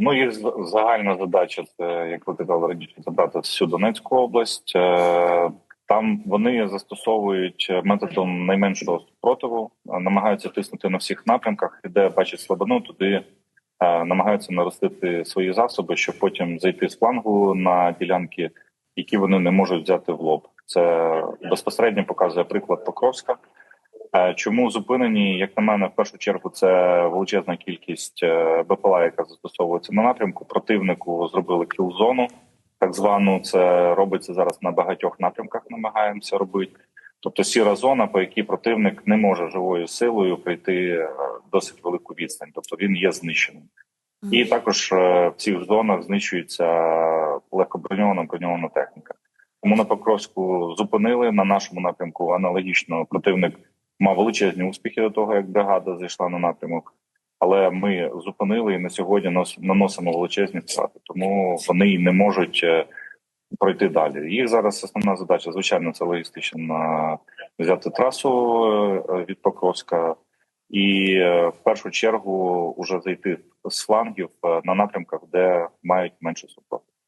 Ну, їх загальна задача це, як ви казали раніше, забрати всю Донецьку область. Е, Там вони застосовують методом найменшого спротиву, е, намагаються тиснути на всіх напрямках, і де бачать слабину, туди е, намагаються наростити свої засоби, щоб потім зайти з флангу на ділянки, які вони не можуть взяти в лоб. Це безпосередньо показує приклад Покровська. Е, Чому зупинені, як на мене, в першу чергу це величезна кількість е, БПЛА, яка застосовується на напрямку. Противнику зробили кіл-зону, так звану. Це робиться зараз на багатьох напрямках. Намагаємося робити. Тобто сіра зона, по якій противник не може живою силою прийти е, досить велику відстань, тобто він є знищеним. І також в цих зонах знищується легкоброньована броньована техніка. Тому на Покровську зупинили на нашому напрямку. Аналогічно противник мав величезні успіхи до того, як бригада зайшла на напрямок. Але ми зупинили і на сьогодні нос- наносимо величезні втрати, тому вони не можуть е, пройти далі. Їх зараз основна задача, звичайно, це логістична взяти трасу е, від Покровська і е, в першу чергу уже зайти з флангів на напрямках, де мають менше супротив.